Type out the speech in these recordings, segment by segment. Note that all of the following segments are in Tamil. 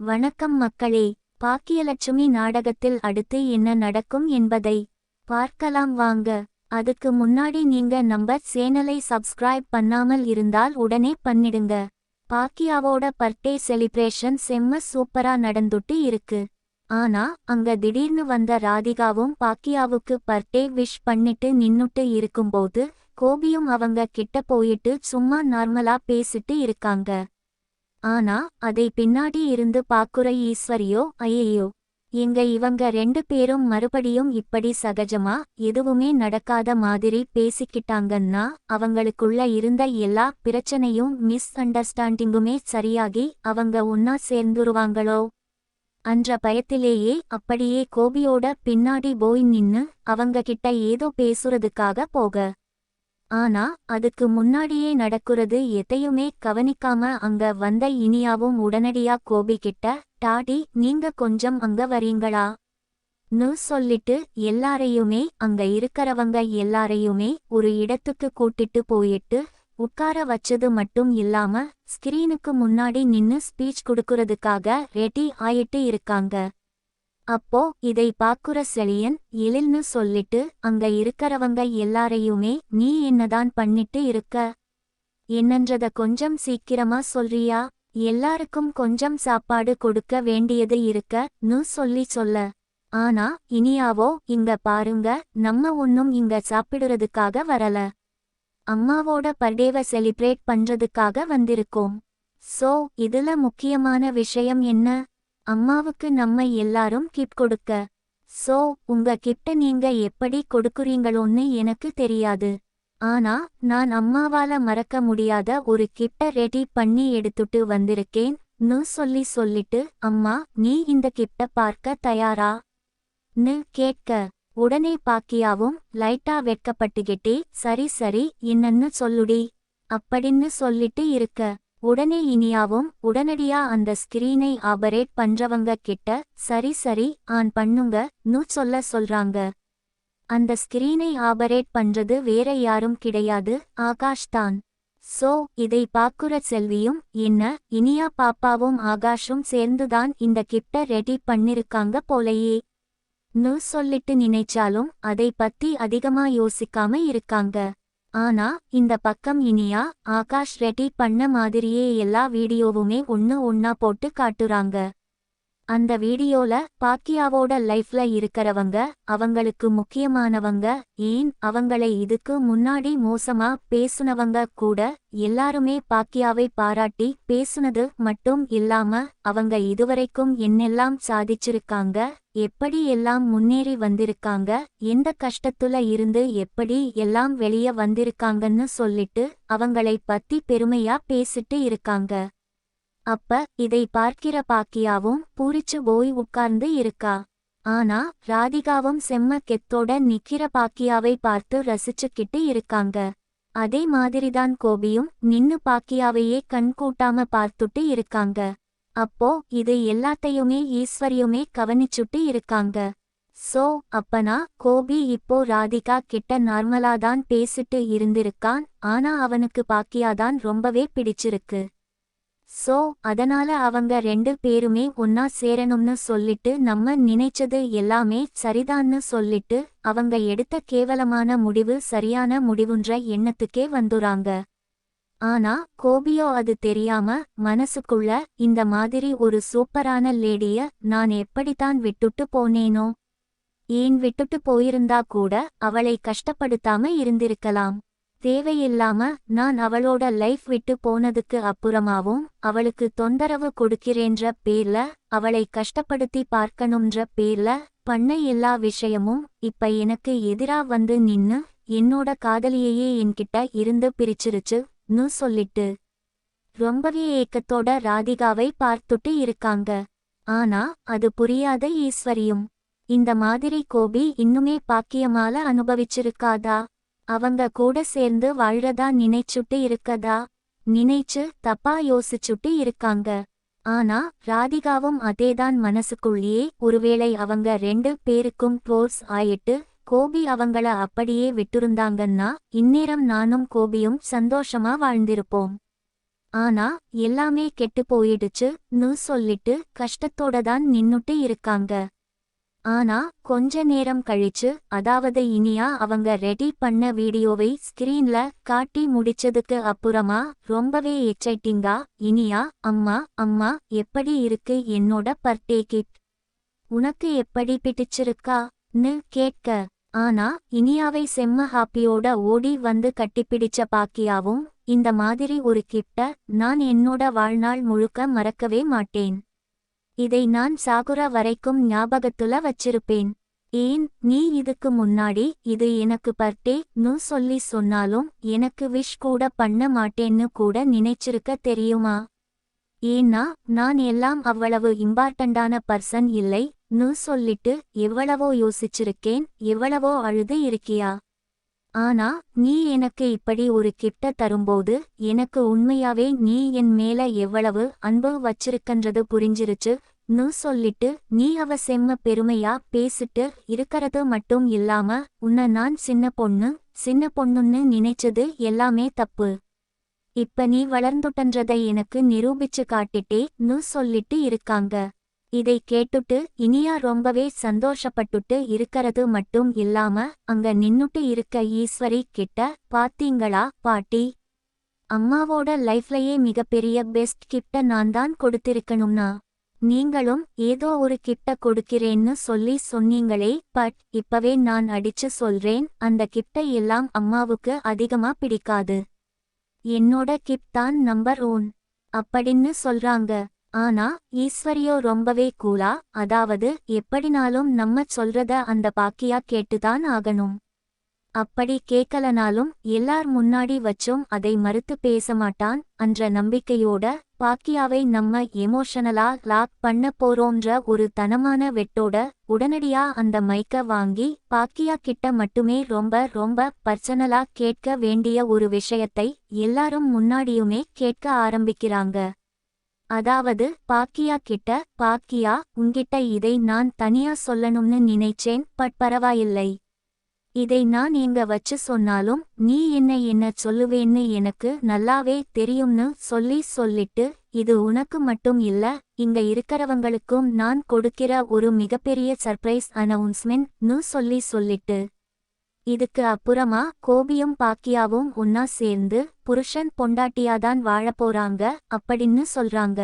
வணக்கம் மக்களே பாக்கியலட்சுமி நாடகத்தில் அடுத்து என்ன நடக்கும் என்பதை பார்க்கலாம் வாங்க. அதுக்கு முன்னாடி நீங்க நம்ம சேனலை சப்ஸ்கிரைப் பண்ணாமல் இருந்தால் உடனே பண்ணிடுங்க. பாக்கியாவோட பர்த்டே செலிப்ரேஷன் செம்ம சூப்பரா நடந்துட்டு இருக்கு. ஆனா அங்க திடீர்னு வந்த ராதிகாவும் பாக்கியாவுக்கு பர்த்டே விஷ் பண்ணிட்டு நின்னுட்டு இருக்கும்போது கோபியும் அவங்க கிட்ட போயிட்டு சும்மா நார்மலா பேசிட்டு இருக்காங்க. ஆனா அதை பின்னாடி இருந்து பாக்குற ஈஸ்வரியோ ஐயையோ. எங்க இவங்க ரெண்டு பேரும் மறுபடியும் இப்படி சகஜமா எதுவுமே நடக்காத மாதிரி பேசிக்கிட்டாங்கன்னா அவங்களுக்குள்ள இருந்த எல்லா பிரச்சனையும் மிஸ் அண்டர்ஸ்டாண்டிங்குமே சரியாகி அவங்க ஒன்னா சேர்ந்துருவாங்களோ? அன்ற பயத்திலேயே அப்படியே கோபியோட பின்னாடி போய் நின்னு அவங்க கிட்ட ஏதோ பேசுறதுக்காக போக. ஆனா அதுக்கு முன்னாடியே நடக்குறது எதையுமே கவனிக்காம அங்க வந்த இனியாவும் உடனடியா கோபிக்கிட்ட டாடி நீங்க கொஞ்சம் அங்க வரீங்களா? னு சொல்லிட்டு எல்லாரையுமே அங்க இருக்கறவங்க எல்லாரையுமே ஒரு இடத்துக்கு கூட்டிட்டு போயிட்டு உட்கார வச்சது மட்டும் இல்லாம ஸ்கிரீனுக்கு முன்னாடி நின்னு ஸ்பீச் கொடுக்கறதுக்காக ரெடி ஆயிட்டு இருக்காங்க. அப்போ இதை பாக்குற செழியன் எழில்னு சொல்லிட்டு அங்க இருக்கறவங்க எல்லாரையுமே நீ என்னதான் பண்ணிட்டு இருக்க? என்னன்றத கொஞ்சம் சீக்கிரமா சொல்றியா? எல்லாருக்கும் கொஞ்சம் சாப்பாடு கொடுக்க வேண்டியது இருக்க? நு சொல்லி சொல்ல. ஆனா இனியாவோ இங்க பாருங்க நம்ம ஒன்னும் இங்க சாப்பிடுறதுக்காக வரல. அம்மாவோட பர்டேவ செலிப்ரேட் பண்றதுக்காக வந்திருக்கோம். சோ இதுல முக்கியமான விஷயம் என்ன? அம்மாவுக்கு நம்ம எல்லாரும் கிப் கொடுக்க. சோ உங்க கிட்ட நீங்க எப்படி கொடுக்குறீங்களோன்னு எனக்கு தெரியாது. ஆனா நான் அம்மாவால மறக்க முடியாத ஒரு கிட்ட ரெடி பண்ணி எடுத்துட்டு வந்திருக்கேன் னு சொல்லி சொல்லிட்டு அம்மா நீ இந்த கிட்ட பார்க்க தயாரா? னு கேட்க. உடனே பாக்கியாவும் லைட்டா வெட்கப்பட்டுகிட்டே சரி சரி என்னன்னு சொல்லுடி. அப்படின்னு சொல்லிட்டு இருக்க. உடனே இனியாவும் உடனடியா அந்த ஸ்கிரீனை ஆபரேட் பண்றவங்க கிட்ட சரி சரி ஆன் பண்ணுங்க நு சொல்ல சொல்றாங்க. அந்த ஸ்கிரீனை ஆபரேட் பண்றது வேற யாரும் கிடையாது ஆகாஷ் தான். சோ இதை பாக்குற செல்வியும் என்ன இனியா பாப்பாவும் ஆகாஷும் சேர்ந்துதான் இந்த கிட்ட ரெடி பண்ணிருக்காங்க போலயே. நு சொல்லிட்டு நினைச்சாலும் அதை பத்தி அதிகமா யோசிக்காம இருக்காங்க. ஆனா இந்த பக்கம் இனியா ஆகாஷ் ரெடி பண்ண மாதிரியே எல்லா வீடியோவுமே ஒன்னு ஒன்னா போட்டு காட்டுறாங்க. அந்த வீடியோல பாக்கியாவோட லைஃப்ல இருக்கறவங்க அவங்களுக்கு முக்கியமானவங்க ஏன் அவங்களை இதுக்கு முன்னாடி மோசமா பேசுனவங்க கூட எல்லாருமே பாக்கியாவை பாராட்டி பேசுனது மட்டும் இல்லாம அவங்க இதுவரைக்கும் என்னெல்லாம் சாதிச்சிருக்காங்க எப்படி எல்லாம் முன்னேறி வந்திருக்காங்க எந்த கஷ்டத்துல இருந்து எப்படி எல்லாம் வெளிய வந்திருக்காங்கன்னு சொல்லிட்டு அவங்களை பத்தி பெருமையா பேசிட்டு இருக்காங்க. அப்ப இதை பார்க்கிற பாக்கியாவும் பூரிச்சு போய் உட்கார்ந்து இருக்கா. ஆனா ராதிகாவும் செம்ம கெத்தோட நிக்கிற பாக்கியாவை பார்த்து ரசிச்சுக்கிட்டு இருக்காங்க. அதே மாதிரிதான் கோபியும் நின்னு பாக்கியாவையே கண் கூட்டாம பார்த்துட்டு இருக்காங்க. அப்போ இது எல்லாத்தையுமே ஈஸ்வரியுமே கவனிச்சுட்டு இருக்காங்க. சோ அப்பனா கோபி இப்போ ராதிகா கிட்ட நார்மலாதான் பேசிட்டு இருந்திருக்கான். ஆனா அவனுக்கு பாக்கியாதான் ரொம்பவே பிடிச்சிருக்கு. சோ அதனால அவங்க ரெண்டு பேருமே ஒன்னா சேரணும்னு சொல்லிட்டு நம்ம நினைச்சது எல்லாமே சரிதான்னு சொல்லிட்டு அவங்க எடுத்த கேவலமான முடிவு சரியான முடிவுன்ற எண்ணத்துக்கே வந்துறாங்க. ஆனா கோபியோ அது தெரியாம மனசுக்குள்ள இந்த மாதிரி ஒரு சூப்பரான லேடிய நான் எப்படித்தான் விட்டுட்டு போனேனோ? ஏன் விட்டுட்டு போயிருந்தா கூட அவளை கஷ்டப்படுத்தாம இருந்திருக்கலாம். தேவையில்லாம நான் அவளோட லைஃப் விட்டு போனதுக்கு அப்புறமாவும் அவளுக்கு தொந்தரவு கொடுக்கிறேன்ற பேர்ல அவளை கஷ்டப்படுத்தி பார்க்கணும்ன்ற பேர்ல பண்ண எல்லா விஷயமும் இப்ப எனக்கு எதிரா வந்து நின்னு என்னோட காதலியையே என்கிட்ட இருந்து பிரிச்சிருச்சுன்னு சொல்லிட்டு. ரொம்பவே ஏக்கத்தோட ராதிகாவை பார்த்துட்டு இருக்காங்க. ஆனா அது புரியாத ஈஸ்வரியும். இந்த மாதிரி கோபி இன்னுமே பாக்கியமால அனுபவிச்சிருக்காதா? அவங்க கூட சேர்ந்து வாழறதா நினைச்சுட்டு இருக்கதா? நினைச்சு தப்பா யோசிச்சுட்டு இருக்காங்க. ஆனா ராதிகாவும் அதேதான் மனசுக்குள்ளேயே ஒருவேளை அவங்க ரெண்டு பேருக்கும் க்ளோஸ் ஆயிட்டு கோபி அவங்கள அப்படியே விட்டிருந்தாங்கன்னா இந்நேரம் நானும் கோபியும் சந்தோஷமா வாழ்ந்திருப்போம். ஆனா எல்லாமே கெட்டு போயிடுச்சுன்னு சொல்லிட்டு கஷ்டத்தோட தான் நின்னுட்டு இருக்காங்க. ஆனா கொஞ்ச நேரம் கழிச்சு அதாவது இனியா அவங்க ரெடி பண்ண வீடியோவை ஸ்கிரீன்ல காட்டி முடிச்சதுக்கு அப்புறமா ரொம்பவே எக்ஸைட்டிங்கா இனியா அம்மா அம்மா எப்படி இருக்கு என்னோட பர்த்டே கிட் உனக்கு எப்படி பிடிச்சிருக்கான்னு கேட்க. ஆனா இனியாவை செம்ம ஹாப்பியோட ஓடி வந்து கட்டிப்பிடிச்ச பாக்கியாவும் இந்த மாதிரி ஒரு கிட்ட நான் என்னோட வாழ்நாள் முழுக்க மறக்கவே மாட்டேன். இதை நான் சாகுரா வரைக்கும் ஞாபகத்துல வச்சிருப்பேன். ஏன் நீ இதுக்கு முன்னாடி இது எனக்கு பர்டே நு சொல்லி சொன்னாலும் எனக்கு விஷ் கூட பண்ண மாட்டேன்னு கூட நினைச்சிருக்க தெரியுமா? ஏன்னா நான் எல்லாம் அவ்வளவு இம்பார்ட்டண்டான பர்சன் இல்லை நு சொல்லிட்டு எவ்வளவோ யோசிச்சிருக்கேன் எவ்வளவோ அழுது இருக்கியா? ஆனா நீ எனக்கு இப்படி ஒரு கிட்ட தரும்போது எனக்கு உண்மையாவே நீ என் மேல எவ்வளவு அன்பு வச்சிருக்கன்றது புரிஞ்சிருச்சு நு சொல்லிட்டு நீ அவ செம்ம பெருமையா பேசிட்டு இருக்கறது மட்டும் இல்லாம உன்னை நான் சின்ன பொண்ணு சின்ன பொண்ணுன்னு நினைச்சது எல்லாமே தப்பு. இப்ப நீ வளர்ந்துட்டன்றதை எனக்கு நிரூபிச்சு காட்டிட்டே நு சொல்லிட்டு இருக்காங்க. இதை கேட்டுட்டு இனியா ரொம்பவே சந்தோஷப்பட்டுட்டு இருக்கறது மட்டும் இல்லாம அங்க நின்னுட்டு இருக்க ஈஸ்வரி கிட்ட பாத்தீங்களா பாட்டி? அம்மாவோட லைஃப்லயே மிகப்பெரிய பெஸ்ட் கிஃப்ட நான் தான் கொடுத்திருக்கணும்னா? நீங்களும் ஏதோ ஒரு கிஃப்ட கொடுக்கிறேன்னு சொல்லி சொன்னீங்களே பட் இப்பவே நான் அடிச்சு சொல்றேன் அந்த கிஃப்ட எல்லாம் அம்மாவுக்கு அதிகமா பிடிக்காது. என்னோட கிஃப்ட் தான் நம்பர் ஒன் அப்படின்னு சொல்றாங்க. ஆனா ஈஸ்வரியோ ரொம்பவே கூலா அதாவது எப்படினாலும் நம்ம சொல்றத அந்த பாக்கியா கேட்டுதான் ஆகணும். அப்படி கேட்கலனாலும் எல்லார் முன்னாடி வச்சும் அதை மறுத்து பேச மாட்டான் என்ற நம்பிக்கையோட பாக்கியாவை நம்ம எமோஷனலா லாக் பண்ண போறோன்ற ஒரு தனமான வெட்டோட உடனடியா அந்த மைக்க வாங்கி பாக்கியா கிட்ட மட்டுமே ரொம்ப ரொம்ப பர்சனலா கேட்க வேண்டிய ஒரு விஷயத்தை எல்லாரும் முன்னாடியுமே கேட்க ஆரம்பிக்கிறாங்க. அதாவது பாக்கியா கிட்ட பாக்கியா உன்கிட்ட இதை நான் தனியா சொல்லணும்னு நினைச்சேன் பட் பரவாயில்லை. இதை நான் எங்க வச்சு சொன்னாலும் நீ என்ன என்ன சொல்லுவேன்னு எனக்கு நல்லாவே தெரியும்னு சொல்லி சொல்லிட்டு இது உனக்கு மட்டும் இல்ல இங்க இருக்கிறவங்களுக்கும் நான் கொடுக்கிற ஒரு மிகப்பெரிய சர்ப்ரைஸ் அனௌன்ஸ்மெண்ட் நு சொல்லி சொல்லிட்டு. இதுக்கு அப்புறமா கோபியும் பாக்கியாவும் ஒன்னா சேர்ந்து புருஷன் பொண்டாட்டியாதான் வாழப் போறாங்க அப்படின்னு சொல்றாங்க.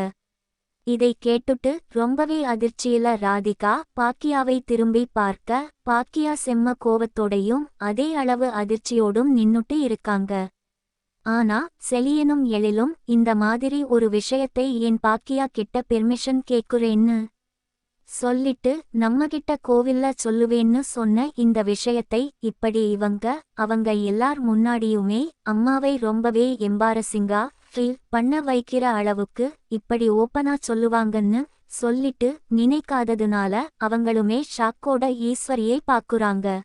இதை கேட்டுட்டு ரொம்பவே அதிர்ச்சியில ராதிகா பாக்கியாவை திரும்பி பார்க்க பாக்கியா செம்ம கோவத்தோடையும் அதே அளவு அதிர்ச்சியோடும் நின்னுட்டு இருக்காங்க. ஆனா செலியனும் எழிலும் இந்த மாதிரி ஒரு விஷயத்தை என் பாக்கியா கிட்ட பெர்மிஷன் கேக்குறேன்னு சொல்லிட்டு நம்மகிட்ட கோவில்ல சொல்லுவேன்னு சொன்ன இந்த விஷயத்தை இப்படி இவங்க அவங்க எல்லார் முன்னாடியுமே அம்மாவை ரொம்பவே எம்பாரசிங்கா ஃபீல் பண்ண வைக்கிற அளவுக்கு இப்படி ஓப்பனா சொல்லுவாங்கன்னு சொல்லிட்டு நினைக்காததுனால அவங்களுமே ஷாக்கோட ஈஸ்வரியை பாக்குறாங்க.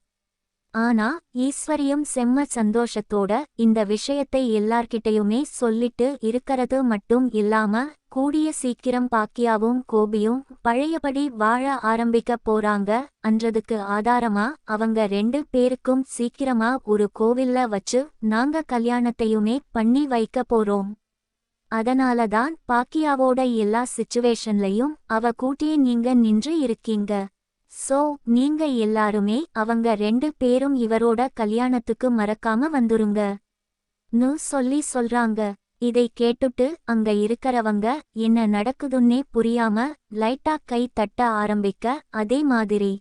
ஆனா ஈஸ்வரியும் செம்ம சந்தோஷத்தோட இந்த விஷயத்தை எல்லார்கிட்டயுமே சொல்லிட்டு இருக்கறது மட்டும் இல்லாம கூடிய சீக்கிரம் பாக்கியாவும் கோபியும் பழையபடி வாழ ஆரம்பிக்க போறாங்க. அன்றதுக்கு ஆதாரமா? அவங்க ரெண்டு பேருக்கும் சீக்கிரமா ஒரு கோவில்ல வச்சு நாங்க கல்யாணத்தையுமே பண்ணி வைக்க போறோம். அதனாலதான் பாக்கியாவோட எல்லா சிச்சுவேஷன்லயும் அவ கூட்டியே நீங்க நின்று இருக்கீங்க. சோ நீங்க எல்லாருமே அவங்க ரெண்டு பேரும் இவரோட கல்யாணத்துக்கு மறக்காம வந்துருங்க. நு சொல்லி சொல்றாங்க. இதை கேட்டுட்டு அங்க இருக்கறவங்க என்ன நடக்குதுன்னே புரியாம லைட்டா கை தட்ட ஆரம்பிக்க அதே மாதிரி.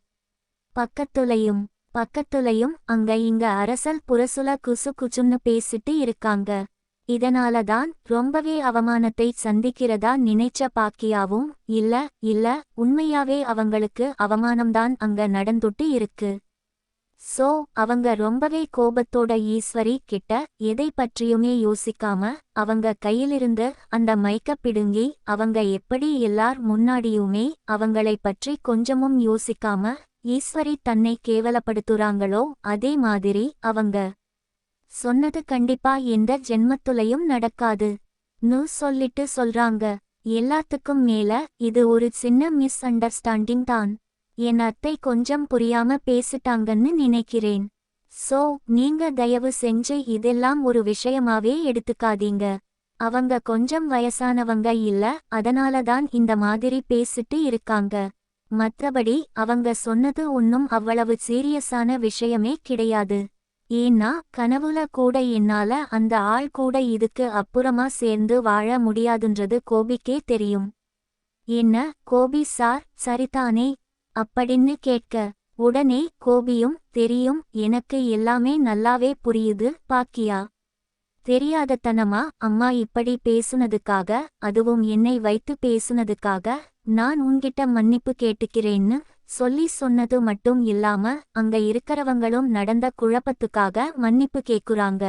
பக்கத்துலையும் பக்கத்துலையும் அங்க இங்க அரசல் புரசுல குசு குச்சுன்னு பேசிட்டு இருக்காங்க. இதனால தான் ரொம்பவே அவமானத்தை சந்திக்கிறதா நினைச்ச பாக்கியாவும் இல்ல இல்ல உண்மையாவே அவங்களுக்கு அவமானம்தான் அங்க நடந்துட்டு இருக்கு. சோ அவங்க ரொம்பவே கோபத்தோட ஈஸ்வரி கிட்ட எதை பற்றியுமே யோசிக்காம அவங்க கையிலிருந்து அந்த மைக்க பிடுங்கி அவங்க எப்படி எல்லார் முன்னாடியுமே அவங்களை பற்றி கொஞ்சமும் யோசிக்காம ஈஸ்வரி தன்னை கேவலப்படுத்துறாங்களோ அதே மாதிரி அவங்க சொன்னது கண்டிப்பா எந்த ஜென்மத்துலையும் நடக்காது. நு சொல்லிட்டு சொல்றாங்க. எல்லாத்துக்கும் மேல இது ஒரு சின்ன மிஸ் அண்டர்ஸ்டாண்டிங் தான். என் அத்தை கொஞ்சம் புரியாம பேசிட்டாங்கன்னு நினைக்கிறேன். சோ நீங்க தயவு செஞ்சு இதெல்லாம் ஒரு விஷயமாவே எடுத்துக்காதீங்க. அவங்க கொஞ்சம் வயசானவங்க இல்ல அதனால தான் இந்த மாதிரி பேசிட்டு இருக்காங்க. மற்றபடி அவங்க சொன்னது ஒன்னும் அவ்வளவு சீரியஸான விஷயமே கிடையாது. ஏன்னா கனவுல கூட என்னால அந்த ஆள் கூட இதுக்கு அப்புறமா சேர்ந்து வாழ முடியாதுன்றது கோபிக்கே தெரியும். என்ன கோபி சார்? சரிதானே அப்படின்னு கேட்க உடனே கோபியும் தெரியும் எனக்கு எல்லாமே நல்லாவே புரியுது பாக்கியா? தெரியாதத்தனமா அம்மா இப்படி பேசுனதுக்காக அதுவும் என்னை வைத்து பேசுனதுக்காக நான் உன்கிட்ட மன்னிப்பு கேட்டுக்கிறேன்னு சொல்லி சொன்னது மட்டும் இல்லாம அங்க இருக்கறவங்களும் நடந்த குழப்பத்துக்காக மன்னிப்பு கேக்குறாங்க.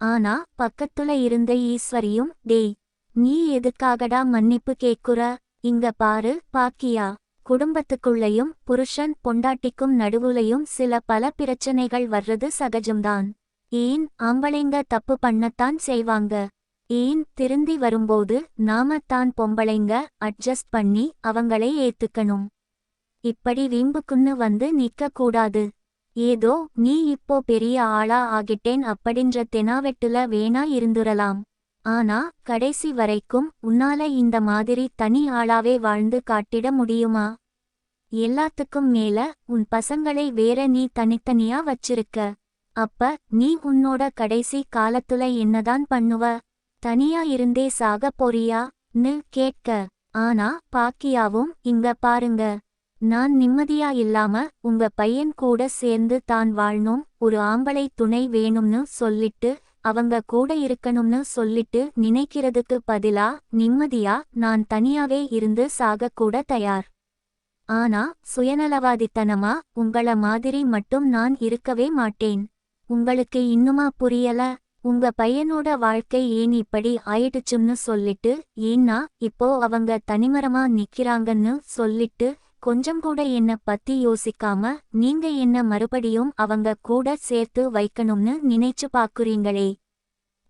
ஆனா பக்கத்துல இருந்த ஈஸ்வரியும் டேய் நீ எதுக்காகடா மன்னிப்பு கேக்குற? இங்க பாரு பாக்கியா? குடும்பத்துக்குள்ளேயும் புருஷன் பொண்டாட்டிக்கும் நடுவுலையும் சில பல பிரச்சனைகள் வர்றது சகஜம்தான். ஏன் ஆம்பளைங்க தப்பு பண்ணத்தான் செய்வாங்க? ஏன் திருந்தி வரும்போது நாம தான் பொம்பளைங்க அட்ஜஸ்ட் பண்ணி அவங்களை ஏத்துக்கணும்? இப்படி வீம்புக்குன்னு வந்து நிக்க கூடாது ஏதோ நீ இப்போ பெரிய ஆளா ஆகிட்டேன் அப்படின்ற தெனாவெட்டுல வேணா இருந்துரலாம் ஆனா கடைசி வரைக்கும் உன்னால இந்த மாதிரி தனி ஆளாவே வாழ்ந்து காட்டிட முடியுமா? எல்லாத்துக்கும் மேல உன் பசங்களை வேற நீ தனித்தனியா வச்சிருக்க. அப்ப நீ உன்னோட கடைசி காலத்துல என்னதான் பண்ணுவ? தனியா இருந்தே சாக போறியா? ன்னு கேட்க. ஆனா பாக்கியாவும் இங்க பாருங்க. நான் நிம்மதியா இல்லாம உங்க பையன் கூட சேர்ந்து தான் வாழணும் ஒரு ஆம்பளை துணை வேணும்னு சொல்லிட்டு அவங்க கூட இருக்கணும்னு சொல்லிட்டு நினைக்கிறதுக்கு பதிலா நிம்மதியா நான் தனியாவே இருந்து சாகக் கூட தயார். ஆனா சுயநலவாதித்தனமா உங்கள மாதிரி மட்டும் நான் இருக்கவே மாட்டேன். உங்களுக்கு இன்னுமா புரியல? உங்க பையனோட வாழ்க்கை ஏன் இப்படி ஆயிடுச்சுன்னு சொல்லிட்டு ஏன்னா இப்போ அவங்க தனிமரமா நிக்கிறாங்கன்னு சொல்லிட்டு கொஞ்சம் கூட என்ன பத்தி யோசிக்காம நீங்க என்ன மறுபடியும் அவங்க கூட சேர்த்து வைக்கணும்னு நினைச்சு பாக்குறீங்களே.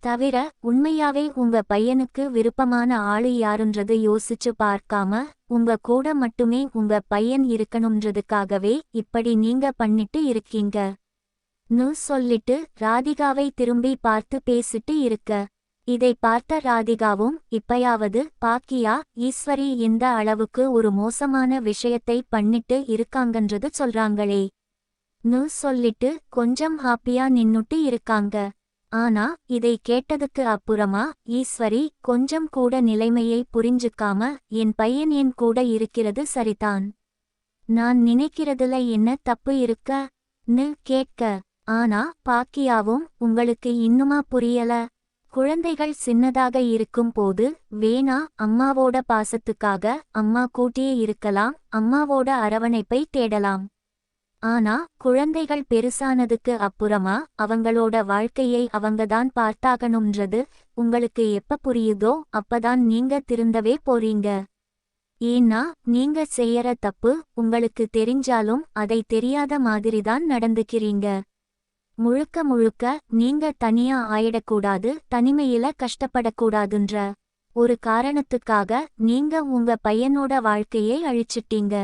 தவிர உண்மையாவே உங்க பையனுக்கு விருப்பமான ஆளு யாருன்றது யோசிச்சு பார்க்காம உங்க கூட மட்டுமே உங்க பையன் இருக்கணும்ன்றதுக்காகவே இப்படி நீங்க பண்ணிட்டு இருக்கீங்க. நு சொல்லிட்டு ராதிகாவை திரும்பி பார்த்து பேசிட்டு இருக்க. இதை பார்த்த ராதிகாவும் இப்பயாவது பாக்கியா ஈஸ்வரி இந்த அளவுக்கு ஒரு மோசமான விஷயத்தை பண்ணிட்டு இருக்காங்கன்றது சொல்றாங்களே. நு சொல்லிட்டு கொஞ்சம் ஹாப்பியா நின்னுட்டு இருக்காங்க. ஆனா இதை கேட்டதுக்கு அப்புறமா ஈஸ்வரி கொஞ்சம் கூட நிலைமையை புரிஞ்சுக்காம என் பையன் என் கூட இருக்கிறது சரிதான். நான் நினைக்கிறதுல என்ன தப்பு இருக்க? நு கேட்க. ஆனா பாக்கியாவும் உங்களுக்கு இன்னுமா புரியல? குழந்தைகள் சின்னதாக இருக்கும் போது வேணா அம்மாவோட பாசத்துக்காக அம்மா கூட்டியே இருக்கலாம் அம்மாவோட அரவணைப்பை தேடலாம். ஆனா குழந்தைகள் பெருசானதுக்கு அப்புறமா அவங்களோட வாழ்க்கையை அவங்கதான் பார்த்தாகணும்ன்றது உங்களுக்கு எப்ப புரியுதோ அப்பதான் நீங்க திருந்தவே போறீங்க. ஏன்னா நீங்க செய்யற தப்பு உங்களுக்கு தெரிஞ்சாலும் அதை தெரியாத மாதிரிதான் நடந்துக்கிறீங்க. முழுக்க முழுக்க நீங்க தனியா ஆயிடக்கூடாது தனிமையில கஷ்டப்படக்கூடாதுன்ற ஒரு காரணத்துக்காக நீங்க உங்க பையனோட வாழ்க்கையை அழிச்சிட்டீங்க.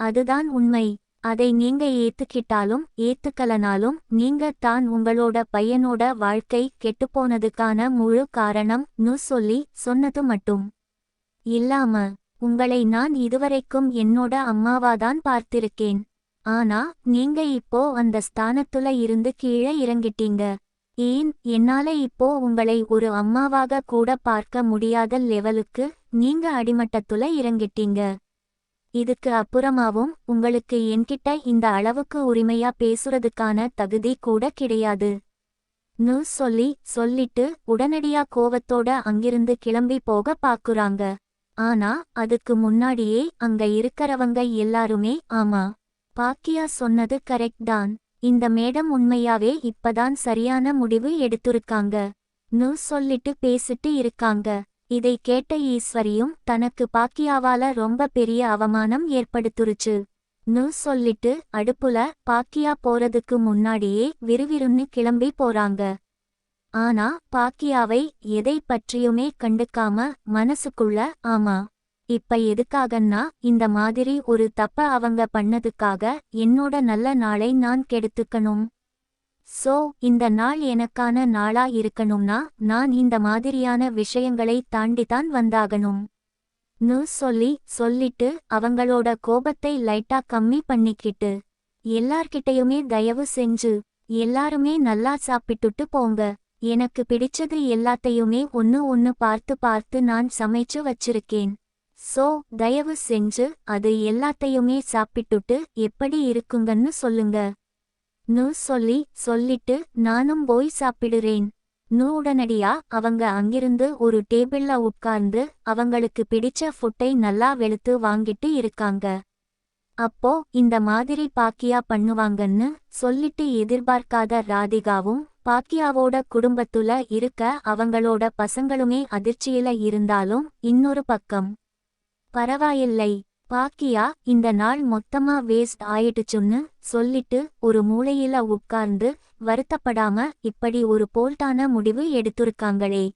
அதுதான் உண்மை. அதை நீங்க ஏத்துக்கிட்டாலும் ஏத்துக்கலனாலும் நீங்க தான் உங்களோட பையனோட வாழ்க்கை கெட்டுப்போனதுக்கான முழு காரணம் நு சொல்லி சொன்னது மட்டும். இல்லாம உங்களை நான் இதுவரைக்கும் என்னோட அம்மாவாதான் பார்த்திருக்கேன். ஆனா நீங்க இப்போ அந்த ஸ்தானத்துல இருந்து கீழே இறங்கிட்டீங்க. ஏன்? என்னால இப்போ உங்களை ஒரு அம்மாவாக கூட பார்க்க முடியாத லெவலுக்கு நீங்க அடிமட்டத்துல இறங்கிட்டீங்க. இதுக்கு அப்புறமாவும் உங்களுக்கு என்கிட்ட இந்த அளவுக்கு உரிமையா பேசுறதுக்கான தகுதி கூட கிடையாது. நு சொல்லி சொல்லிட்டு உடனடியா கோவத்தோட அங்கிருந்து கிளம்பி போக பாக்குறாங்க. ஆனா அதுக்கு முன்னாடியே அங்க இருக்கறவங்க எல்லாருமே ஆமா பாக்கியா சொன்னது கரெக்ட் தான். இந்த மேடம் உண்மையாவே இப்பதான் சரியான முடிவு எடுத்திருக்காங்க. நு சொல்லிட்டு பேசிட்டு இருக்காங்க. இதை கேட்ட ஈஸ்வரியும் தனக்கு பாக்கியாவால ரொம்ப பெரிய அவமானம் ஏற்படுத்துருச்சு. நு சொல்லிட்டு அடுப்புல பாக்கியா போறதுக்கு முன்னாடியே விறுவிறுன்னு கிளம்பி போறாங்க. ஆனா பாக்கியாவை எதை பற்றியுமே கண்டுக்காம மனசுக்குள்ள ஆமா இப்ப எதுக்காகன்னா இந்த மாதிரி ஒரு தப்ப அவங்க பண்ணதுக்காக என்னோட நல்ல நாளை நான் கெடுத்துக்கணும். சோ இந்த நாள் எனக்கான நாளா இருக்கணும்னா நான் இந்த மாதிரியான விஷயங்களை தாண்டித்தான் வந்தாகணும். நு சொல்லி சொல்லிட்டு அவங்களோட கோபத்தை லைட்டா கம்மி பண்ணிக்கிட்டு எல்லார்கிட்டயுமே தயவு செஞ்சு எல்லாருமே நல்லா சாப்பிட்டுட்டு போங்க. எனக்கு பிடிச்சது எல்லாத்தையுமே ஒன்னு ஒன்னு பார்த்து பார்த்து நான் சமைச்சு வச்சிருக்கேன். சோ தயவு செஞ்சு அது எல்லாத்தையுமே சாப்பிட்டுட்டு எப்படி இருக்குங்கன்னு சொல்லுங்க. நு சொல்லி சொல்லிட்டு நானும் போய் சாப்பிடுறேன். நு உடனடியா அவங்க அங்கிருந்து ஒரு டேபிள்ல உட்கார்ந்து அவங்களுக்கு பிடிச்ச ஃபுட்டை நல்லா வெளுத்து வாங்கிட்டு இருக்காங்க. அப்போ இந்த மாதிரி பாக்கியா பண்ணுவாங்கன்னு சொல்லிட்டு எதிர்பார்க்காத ராதிகாவும் பாக்கியாவோட குடும்பத்துல இருக்க அவங்களோட பசங்களுமே அதிர்ச்சியில இருந்தாலும் இன்னொரு பக்கம். பரவாயில்லை. பாக்கியா இந்த நாள் மொத்தமா வேஸ்ட் ஆயிடுச்சுன்னு சொல்லிட்டு ஒரு மூலையில உட்கார்ந்து வருத்தப்படாம இப்படி ஒரு போல்டான முடிவு எடுத்திருக்காங்களே.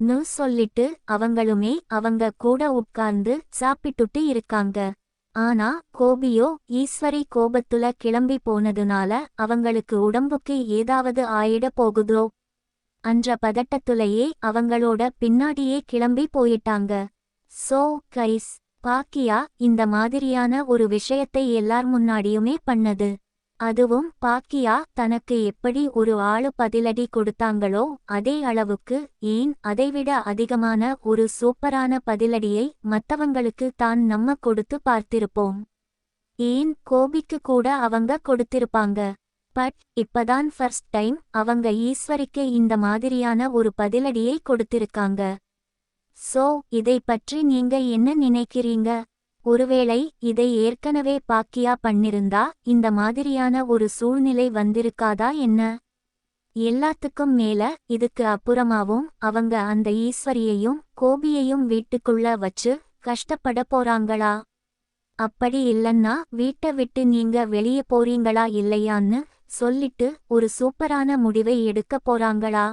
நு சொல்லிட்டு அவங்களுமே அவங்க கூட உட்கார்ந்து சாப்பிட்டுட்டு இருக்காங்க. ஆனா கோபியோ ஈஸ்வரி கோபத்துல கிளம்பி போனதுனால அவங்களுக்கு உடம்புக்கு ஏதாவது ஆயிட போகுதோ? அன்ற பதட்டத்துலயே அவங்களோட பின்னாடியே கிளம்பி போயிட்டாங்க. சோ கைஸ் பாக்கியா இந்த மாதிரியான ஒரு விஷயத்தை எல்லார் முன்னாடியுமே பண்ணது. அதுவும் பாக்கியா தனக்கு எப்படி ஒரு ஆளு பதிலடி கொடுத்தாங்களோ அதே அளவுக்கு ஏன் அதைவிட அதிகமான ஒரு சூப்பரான பதிலடியை மத்தவங்களுக்கு தான் நம்ம கொடுத்து பார்த்திருப்போம். ஏன் கோபிக்கு கூட அவங்க கொடுத்திருப்பாங்க. பட் இப்பதான் ஃபர்ஸ்ட் டைம் அவங்க ஈஸ்வரிக்கு இந்த மாதிரியான ஒரு பதிலடியை கொடுத்திருக்காங்க. சோ இதை பற்றி நீங்க என்ன நினைக்கிறீங்க? ஒருவேளை இதை ஏற்கனவே பாக்கியா பண்ணிருந்தா இந்த மாதிரியான ஒரு சூழ்நிலை வந்திருக்காதா என்ன? எல்லாத்துக்கும் மேல இதுக்கு அப்புறமாவும் அவங்க அந்த ஈஸ்வரியையும் கோபியையும் வீட்டுக்குள்ள வச்சு கஷ்டப்பட போறாங்களா? அப்படி இல்லன்னா வீட்டை விட்டு நீங்க வெளியே போறீங்களா இல்லையான்னு சொல்லிட்டு ஒரு சூப்பரான முடிவை எடுக்க போறாங்களா?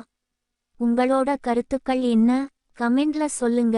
உங்களோட கருத்துக்கள் என்ன? கமெண்ட்ல சொல்லுங்க.